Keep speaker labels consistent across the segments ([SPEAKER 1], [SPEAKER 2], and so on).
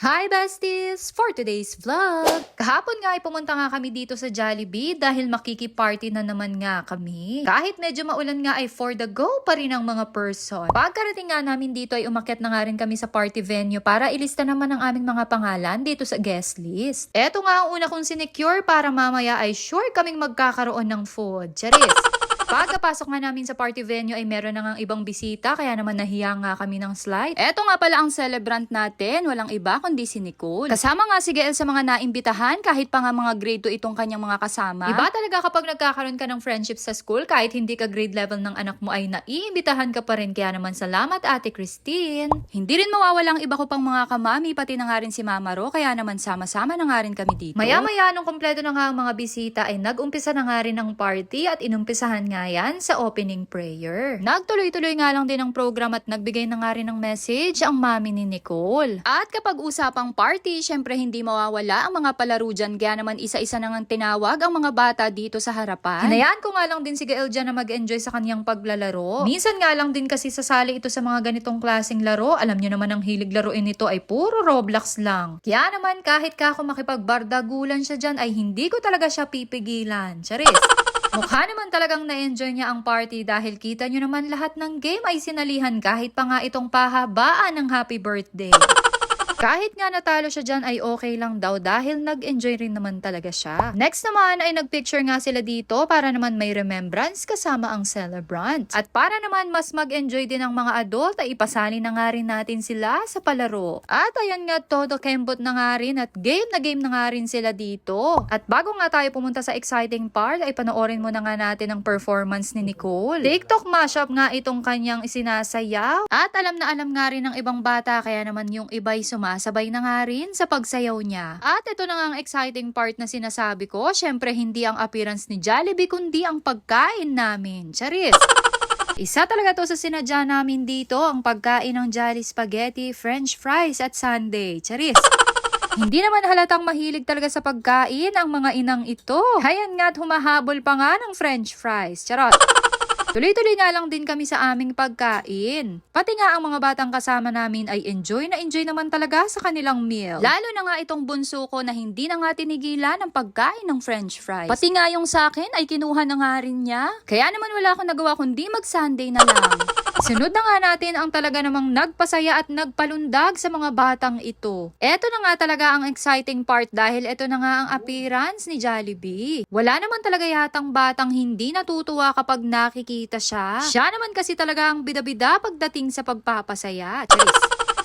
[SPEAKER 1] Hi besties! For today's vlog, kahapon nga ay pumunta nga kami dito sa Jollibee dahil makikiparty na naman nga kami. Kahit medyo maulan nga ay for the go pa rin ang mga person. Pagkarating nga namin dito ay umakyat na nga rin kami sa party venue para ilista naman ang aming mga pangalan dito sa guest list. Eto nga ang una kong sinecure para mamaya ay sure kaming magkakaroon ng food. Charis! Pagkapasok nga namin sa party venue ay meron na nga ibang bisita kaya naman nahiya nga kami ng slide. Eto nga pala ang celebrant natin, walang iba kundi si Nicole. Kasama nga si Gael sa mga naimbitahan kahit pa nga mga grade 2 itong kanyang mga kasama. Iba talaga kapag nagkakaroon ka ng friendship sa school kahit hindi ka grade level ng anak mo ay naiimbitahan ka pa rin kaya naman salamat Ate Christine. Hindi rin mawawala ang iba ko pang mga kamami pati na nga rin si Mama Ro kaya naman sama-sama na nga rin kami dito. Maya-maya nung kompleto na nga ang mga bisita ay nag-umpisa na nga rin ang party at inumpisahan nga yan sa opening prayer. Nagtuloy-tuloy nga lang din ang program at nagbigay na nga rin ng message ang mami ni Nicole. At kapag usapang party, syempre hindi mawawala ang mga palaro dyan kaya naman isa-isa na nga tinawag ang mga bata dito sa harapan. Hinayaan ko nga lang din si Gael dyan na mag-enjoy sa kanyang paglalaro. Minsan nga lang din kasi sasali ito sa mga ganitong klaseng laro. Alam nyo naman ang hilig laruin nito ay puro Roblox lang. Kaya naman kahit ka ako makipagbardagulan siya dyan ay hindi ko talaga siya pipigilan. Charis! Mukha naman talagang na-enjoy niya ang party dahil kita nyo naman lahat ng game ay sinalihan kahit pa nga itong pahabaan ng happy birthday. Kahit nga natalo siya dyan ay okay lang daw dahil nag-enjoy rin naman talaga siya. Next naman ay nagpicture nga sila dito para naman may remembrance kasama ang celebrant. At para naman mas mag-enjoy din ang mga adult ay ipasali na nga rin natin sila sa palaro. At ayan nga todo kembot na nga rin at game na game na nga rin sila dito. At bago nga tayo pumunta sa exciting part ay panoorin mo na nga natin ang performance ni Nicole. TikTok mashup nga itong kanyang isinasayaw. At alam na alam nga rin ng ibang bata kaya naman yung iba'y sumasabay na nga rin sa pagsayaw niya. At ito na nga ang exciting part na sinasabi ko. Syempre hindi ang appearance ni Jollibee kundi ang pagkain namin. Charis! Isa talaga to sa sinadya namin dito, ang pagkain ng Jolly Spaghetti, French fries at sundae. Charis! Hindi naman halatang mahilig talaga sa pagkain ang mga inang ito. Hayan nga't humahabol pa nga ng french fries. Charot! Tuloy-tuloy nga lang din kami sa aming pagkain. Pati nga ang mga batang kasama namin ay enjoy na enjoy naman talaga sa kanilang meal. Lalo na nga itong bunso ko na hindi na nga tinigilan ang pagkain ng french fries. Pati nga yung sa akin ay kinuha na nga rin niya. Kaya naman wala akong nagawa kundi mag-sunday na lang. Sunod na nga natin ang talaga namang nagpasaya at nagpalundag sa mga batang ito. Eto na nga talaga ang exciting part dahil eto na nga ang appearance ni Jollibee. Wala naman talaga yatang batang hindi natutuwa kapag nakikita siya. Siya naman kasi talaga ang bida-bida pagdating sa pagpapasaya. Charis.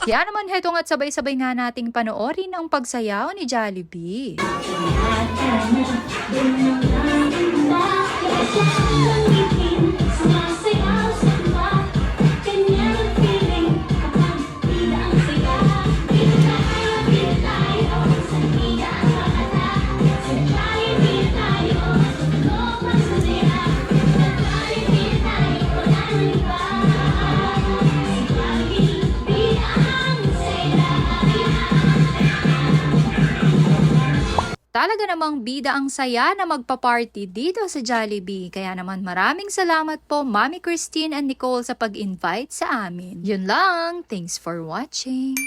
[SPEAKER 1] Kaya naman heto nga't sabay-sabay nga nating panoorin ang pagsayaw ni Jollibee. Talaga namang bida ang saya na magpa-party dito sa Jollibee. Kaya naman maraming salamat po Mami Christine and Nicole sa pag-invite sa amin. Yun lang. Thanks for watching.